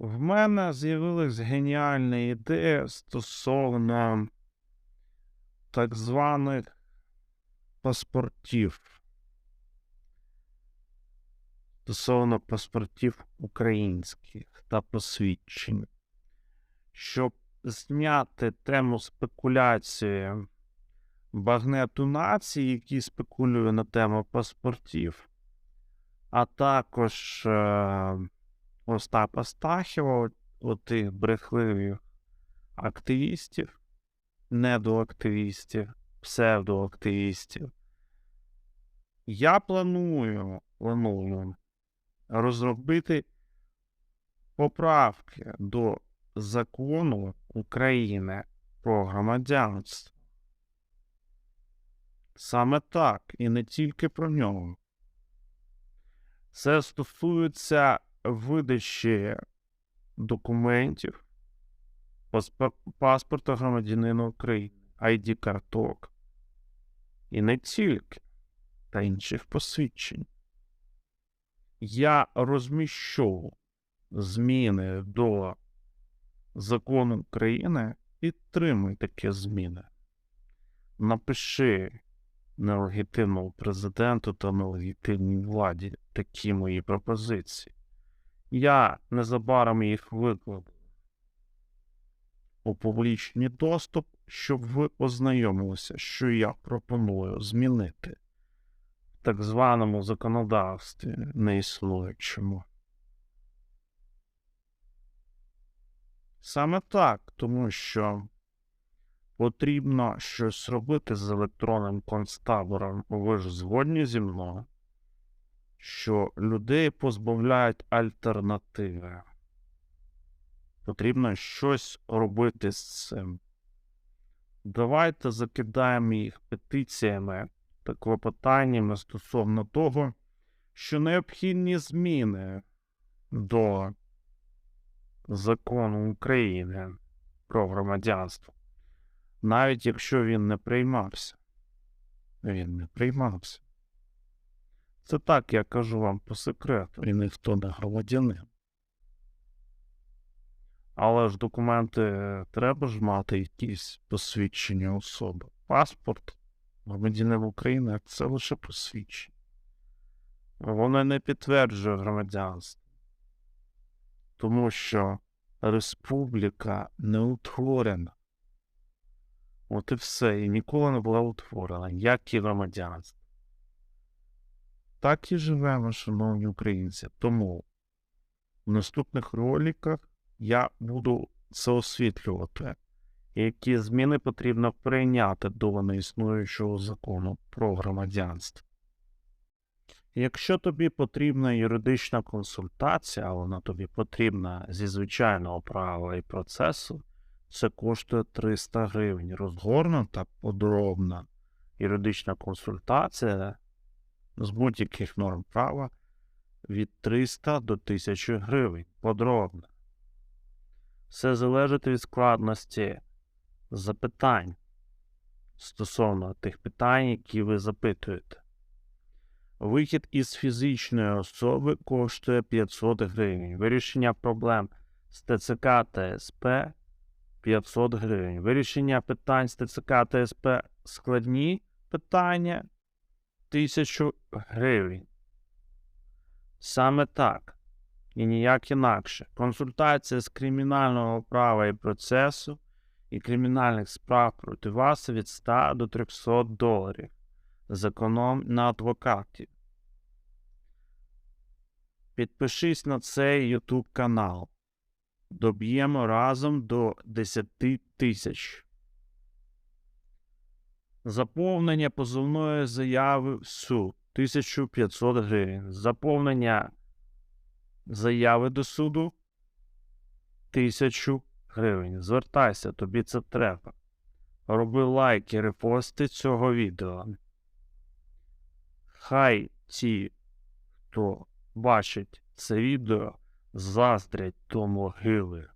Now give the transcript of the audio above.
В мене з'явилась геніальна ідея стосовно так званих паспортів. Стосовно паспортів українських та посвідчень. Щоб зняти тему спекуляції багнету націй, які спекулює на тему паспортів, а також е, Остапа Стахіва, отих брехливих активістів, недоактивістів, псевдоактивістів. Я планую, планую розробити поправки до закону України про громадянство. Саме так, і не тільки про нього. Це стосується видачі документів, паспорта громадянина України, ID-карток. І не тільки, та інших посвідчень. Я розміщу зміни до закону України, підтримуй такі зміни. Напиши нелегітимному президенту та нелегітимній владі такі мої пропозиції. Я незабаром їх викладу у публічний доступ, щоб ви ознайомилися, що я пропоную змінити в так званому законодавстві неіснуючому. Саме так, тому що потрібно щось робити з електронним концтабором. Ви ж згодні зі мною, що людей позбавляють альтернативи. Потрібно щось робити з цим. Давайте закидаємо їх петиціями та клопотаннями стосовно того, що необхідні зміни до закону України про громадянство, навіть якщо він не приймався. Він не приймався. Це так, я кажу вам по секрету, і ніхто не громадянин. Але ж документи треба ж мати якісь посвідчення особи. Паспорт громадянина України це лише посвідчення. Воно не підтверджує громадянство. Тому що республіка не утворена. От і все, і ніколи не була утворена, як і громадянство. Так і живемо, шановні українці. Тому в наступних роликах я буду це освітлювати, які зміни потрібно прийняти до неіснуючого закону про громадянство. Якщо тобі потрібна юридична консультація, а вона тобі потрібна зі звичайного права і процесу, це коштує 300 гривень. Розгорнута подробна юридична консультація з будь-яких норм права від 300 до 1000 гривень. Подробно. Все залежить від складності запитань стосовно тих питань, які ви запитуєте. Вихід із фізичної особи коштує 500 гривень. Вирішення проблем з ТЦК та СП 500 гривень. Вирішення питань з ТЦК та СП складні питання 1000 гривень. Саме так. І ніяк інакше. Консультація з кримінального права і процесу і кримінальних справ проти вас від 100 до 300 доларів. Зеконом на адвокатів. Підпишись на цей YouTube канал. Доб'ємо разом до 10 тисяч. Заповнення позовної заяви в суд 1500 гривень. Заповнення заяви до суду 1000 гривень. Звертайся, тобі це треба. Роби лайки, репости цього відео. Хай ті, хто бачить це відео, заздрять до могили.